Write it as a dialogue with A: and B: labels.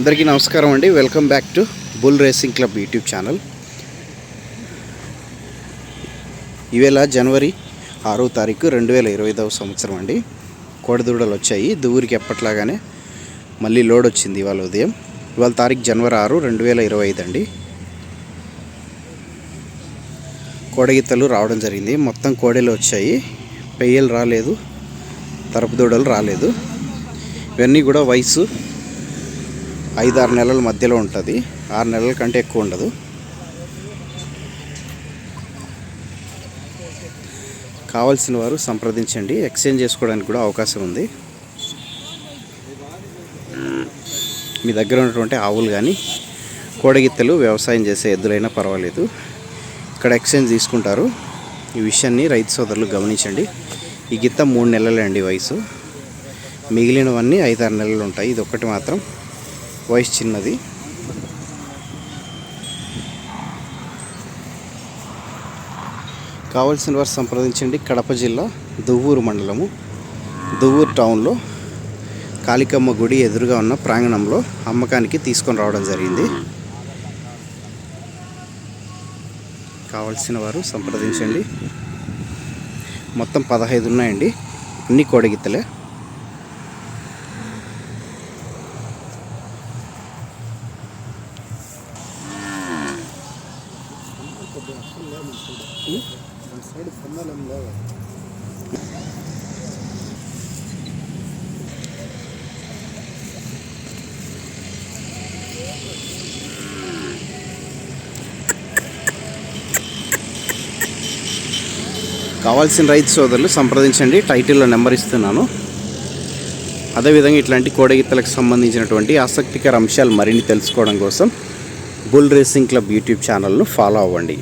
A: అందరికీ నమస్కారం అండి. Welcome back to bull racing club YouTube channel ఈవేళ జనవరి ఆరో తారీఖు రెండు వేల ఇరవై ఐదవ సంవత్సరం అండి. కోడదూడలు వచ్చాయి. దూరికి ఎప్పట్లాగానే మళ్ళీ లోడ్ వచ్చింది ఇవాళ ఉదయం. ఇవాళ తారీఖు జనవరి ఆరు రెండు వేల ఇరవై ఐదు అండి. కోడగిత్తలు రావడం జరిగింది. మొత్తం కోడెలు వచ్చాయి. పెయ్యలు రాలేదు. తరపు దూడలు రాలేదు. ఇవన్నీ కూడా వయసు ఐదు ఆరు నెలల మధ్యలో ఉంటుంది. ఆరు నెలల కంటే ఎక్కువ ఉండదు. కావాల్సిన వారు సంప్రదించండి. ఎక్స్చేంజ్ చేసుకోవడానికి కూడా అవకాశం ఉంది. మీ దగ్గర ఉన్నటువంటి ఆవులు కానీ కోడగిత్తలు వ్యవసాయం చేసే ఎద్దులైనా పర్వాలేదు. ఇక్కడ ఎక్స్చేంజ్ తీసుకుంటారు. ఈ విషయాన్ని రైతు సోదరులు గమనించండి. ఈ గిత్త మూడు నెలలే అండి వయసు. మిగిలినవన్నీ ఐదారు నెలలు ఉంటాయి. ఇది ఒక్కటి మాత్రం. వయసు చిన్నది. కావలసిన వారు సంప్రదించండి. కడప జిల్లా దువ్వూరు మండలము. దువ్వూరు టౌన్లో కాళికమ్మ గుడి ఎదురుగా ఉన్న ప్రాంగణంలో అమ్మకానికి తీసుకొని రావడం జరిగింది. కావలసిన వారు సంప్రదించండి. మొత్తం పదహైదు ఉన్నాయండి. అన్ని కోడగిత్తలే. కావాల్సిన రైతు సోదరులు సంప్రదించండి. టైటిల్లో నెంబర్ ఇస్తున్నాను. అదేవిధంగా ఇట్లాంటి కోడగిత్తలకు సంబంధించినటువంటి ఆసక్తికర అంశాలు మరిన్ని తెలుసుకోవడం కోసం బుల్ రేసింగ్ క్లబ్ యూట్యూబ్ ఛానల్ను ఫాలో అవ్వండి.